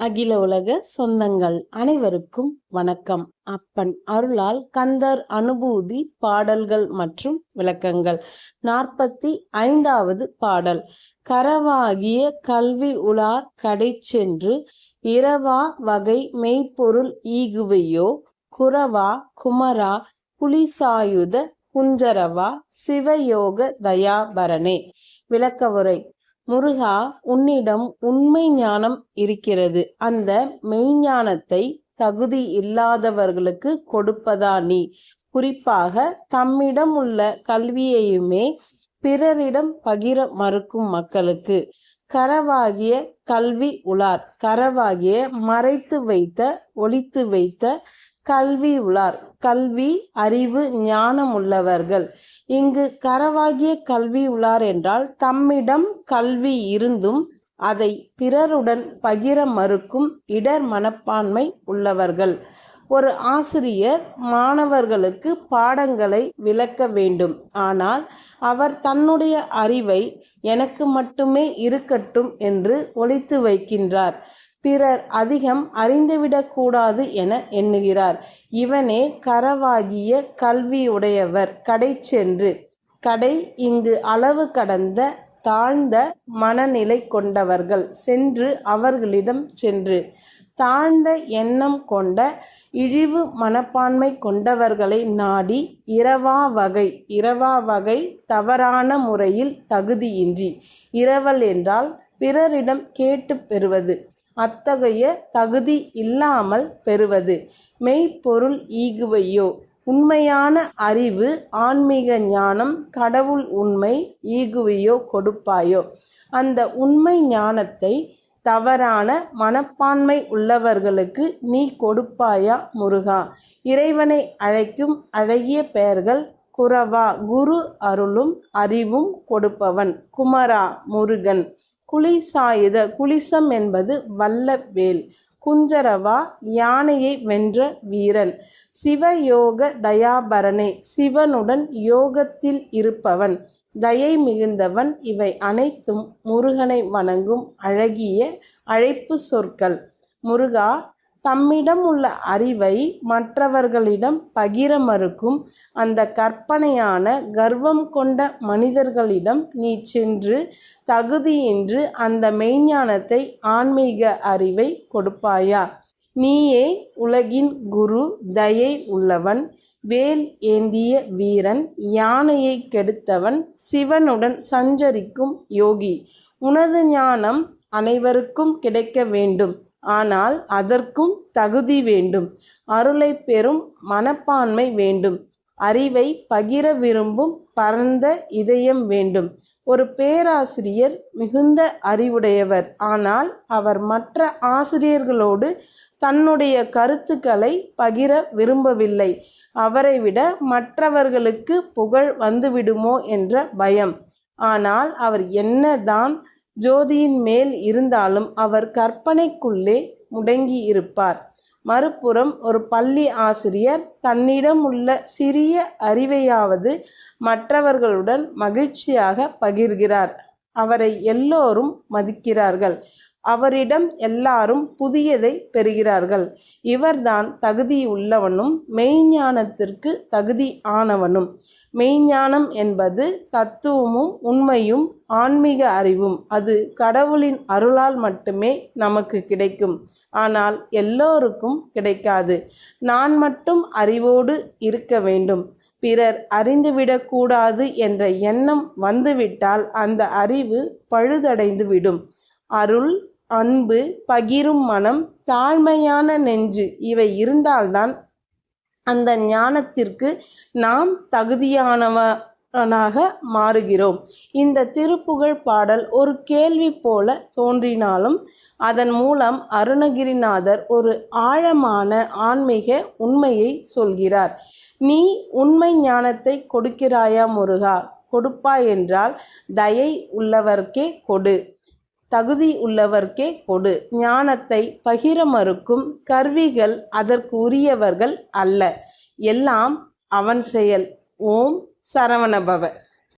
அகில உலக சொந்தங்கள் அனைவருக்கும் வணக்கம். அப்பன் அருளால் கந்தர் அனுபூதி பாடல்கள் மற்றும் விளக்கங்கள். நாற்பத்தி ஐந்தாவது பாடல். கரவாகிய கல்வி உலார் கடை சென்று இரவா வகை மெய்ப்பொருள் ஈகுவையோ குரவா குமரா புலிசாயுத குஞ்சரவா சிவயோக தயாபரணே விளக்கவுரை. முருகா உன்னிடம் உண்மை ஞானம் இருக்கிறது. அந்த மெய்ஞானத்தை தகுதி இல்லாதவர்களுக்கு கொடுப்பதா நீ? குறிப்பாக தம்மிடம் உள்ள கல்வியையுமே பிறரிடம் பகிர மறுக்கும் மக்களுக்கு. கரவாகிய கல்வி உலார் கரவாகிய மறைத்து வைத்த ஒழித்து வைத்த கல்வி உலார். கல்வி அறிவு ஞானம் உள்ளவர்கள். இங்கு கரவாகிய கல்வி உள்ளார் என்றால் தம்மிடம் கல்வி இருந்தும் அதை பிறருடன் பகிர மறுக்கும் இடர் மனப்பான்மை உள்ளவர்கள். ஒரு ஆசிரியர் மாணவர்களுக்கு பாடங்களை விளக்க வேண்டும். ஆனால் அவர் தன்னுடைய அறிவை எனக்கு மட்டுமே இருக்கட்டும் என்று ஒழித்து வைக்கின்றார். பிறர் அதிகம் அறிந்துவிடக்கூடாது என எண்ணுகிறார். இவனே கரவாகிய கல்வியுடையவர். கடை சென்று கடை இங்கு அளவு கடந்த தாழ்ந்த மனநிலை கொண்டவர்கள் சென்று அவர்களிடம் சென்று தாழ்ந்த எண்ணம் கொண்ட இழிவு மனப்பான்மை கொண்டவர்களை நாடி இரவா வகை இரவா வகை தவறான முறையில் தகுதியின்றி இரவல் என்றால் பிறரிடம் கேட்டு பெறுவது. அத்தகைய தகுதி இல்லாமல் பெறுவது. மெய்ப்பொருள் ஈகுவையோ? உண்மையான அறிவு ஆன்மீக ஞானம் கடவுள் உண்மை ஈகுவையோ கொடுப்பாயோ? அந்த உண்மை ஞானத்தை தவறான மனப்பான்மை உள்ளவர்களுக்கு நீ கொடுப்பாயா முருகா? இறைவனை அழைக்கும் அழகிய பெயர்கள் குரவா குரு அருளும் அறிவும் கொடுப்பவன் குமரா முருகன். குளிசாயுத குளிசம் என்பது வல்ல வேல். குஞ்சரவா யானையை வென்ற வீரன் சிவயோக தயாபரணே சிவனுடன் யோகத்தில் இருப்பவன். தயை மிகுந்தவன் இவை அனைத்தும் முருகனை வணங்கும் அழகிய அழைப்பு சொற்கள். முருகா தம்மிடம் உள்ள அறிவை மற்றவர்களிடம் பகிர மறுக்கும் அந்த கற்பனையான கர்வம் கொண்ட மனிதர்களிடம் நீ சென்று தகுதியின்று அந்த மெய்ஞானத்தை ஆன்மீக அறிவை கொடுப்பாயா? நீயே உலகின் குரு தயை உள்ளவன் வேல் ஏந்திய வீரன் யானையை கெடுத்தவன் சிவனுடன் சஞ்சரிக்கும் யோகி. உனது ஞானம் அனைவருக்கும் கிடைக்க வேண்டும். ஆனால் அதற்கும் தகுதி வேண்டும். அருளை பெறும் மனப்பான்மை வேண்டும். அறிவை பகிர விரும்பும் பரந்த இதயம் வேண்டும். ஒரு பேராசிரியர் மிகுந்த அறிவுடையவர். ஆனால் அவர் மற்ற ஆசிரியர்களோடு தன்னுடைய கருத்துக்களை பகிர விரும்பவில்லை. அவரை விட மற்றவர்களுக்கு புகழ் வந்துவிடுமோ என்ற பயம். ஆனால் அவர் என்னதான் ஜோதியின் மேல் இருந்தாலும் அவர் கற்பனைக்குள்ளே முடங்கி இருப்பார் மறுபுறம் ஒரு பள்ளி ஆசிரியர் தன்னிடம் உள்ள சிறிய அறிவையாவது மற்றவர்களுடன் மகிழ்ச்சியாக பகிர்கிறார். அவரை எல்லோரும் மதிக்கிறார்கள். அவரிடம் எல்லாரும் புதியதை பெறுகிறார்கள். இவர்தான் தகுதியுள்ளவனும் மெய்ஞானத்திற்கு தகுதி ஆனவனும் மெய்ஞானம் என்பது தத்துவமும் உண்மையும் ஆன்மீக அறிவும். அது கடவுளின் அருளால் மட்டுமே நமக்கு கிடைக்கும். ஆனால் எல்லோருக்கும் கிடைக்காது. நான் மட்டும் அறிவோடு இருக்க வேண்டும். பிறர் அறிந்துவிடக்கூடாது என்ற எண்ணம் வந்துவிட்டால் அந்த அறிவு பழுதடைந்து விடும் அருள் அன்பு பகிரும் மனம் தாழ்மையான நெஞ்சு இவை இருந்தால்தான் அந்த ஞானத்திற்கு நாம் தகுதியானவனாக மாறுகிறோம். இந்த திருப்புகழ் பாடல் ஒரு கேள்வி போல தோன்றினாலும் அதன் மூலம் அருணகிரிநாதர் ஒரு ஆழமான ஆன்மீக உண்மையை சொல்கிறார். நீ உண்மை ஞானத்தை கொடுக்கிறாயா முருகா? கொடுப்பாய் என்றால் தயை உள்ளவர்க்கே கொடு. தகுதி உள்ளவர்க்கே கொடு. ஞானத்தை பகிர மறுக்கும் கருவிகள் அதற்கு உரியவர்கள் அல்ல. எல்லாம் அவன் செயல். ஓம் சரவணபவ.